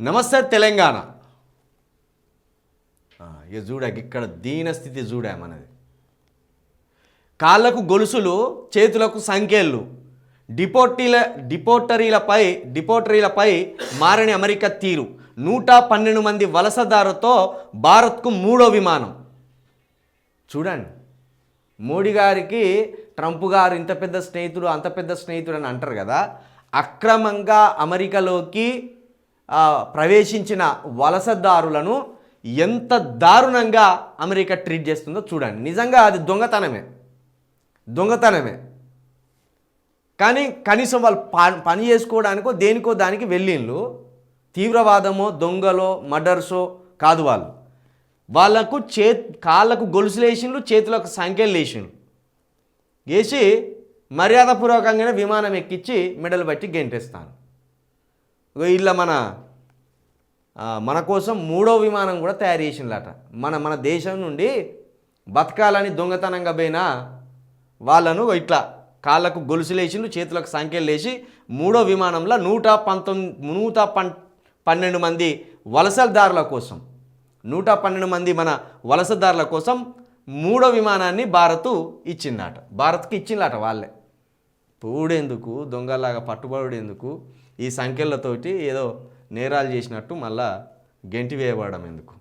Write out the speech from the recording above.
నమస్తే తెలంగాణ. ఇక చూడక ఇక్కడ దీనస్థితి చూడా మనది కాళ్ళకు గొలుసులు చేతులకు సంఖ్యలు. డిపోటీల డిపోటరీలపై డిపోటరీలపై మారని అమెరికా తీరు. నూట పన్నెండు మంది వలసదారుతో భారత్కు మూడో విమానం. చూడండి. మోడీ గారికి ట్రంప్ గారు ఇంత పెద్ద స్నేహితుడు అంత పెద్ద స్నేహితుడు అని అంటారు కదా. అక్రమంగా అమెరికాలోకి ప్రవేశించిన వలసదారులను ఎంత దారుణంగా అమెరికా ట్రీట్ చేస్తుందో చూడండి. నిజంగా అది దొంగతనమే. దొంగతనమే. కానీ కనీసం వాళ్ళు ప- పని చేసుకోవడానికో దేనికో దానికి వెళ్ళిండ్లు తీవ్రవాదమో దొంగలో మర్డర్సో కాదు వాళ్ళు. వాళ్ళకు చే కాళ్ళకు గొలుసులు వేసిండ్లు చేతులకు సంఖ్యలు వేసిండ్లు వేసి మర్యాదపూర్వకంగానే విమానం ఎక్కించి మెడలు బట్టి గెంటేస్తాను. వీళ్ళ మన మన కోసం మూడో విమానం కూడా తయారు చేసిందట మన మన దేశం నుండి బతకాలని దొంగతనంగా పోయిన వాళ్ళను ఇట్లా కాళ్ళకు గొలుసు లేచిండు చేతులకు సంఖ్యలు లేచి మూడో విమానంలో నూట పంతొమ్మిది నూట పన్ పన్నెండు మంది వలసదారుల కోసం నూట పన్నెండు మంది మన వలసదారుల కోసం మూడో విమానాన్ని భారత్ ఇచ్చిందట. భారత్కి ఇచ్చిందట వాళ్ళే. పూడేందుకు దొంగలాగా పట్టుబడేందుకు ఈ సంఖ్యలతోటి ఏదో నేరాలు చేసినట్టు మళ్ళా గెంటి వేయబడడం ఎందుకు?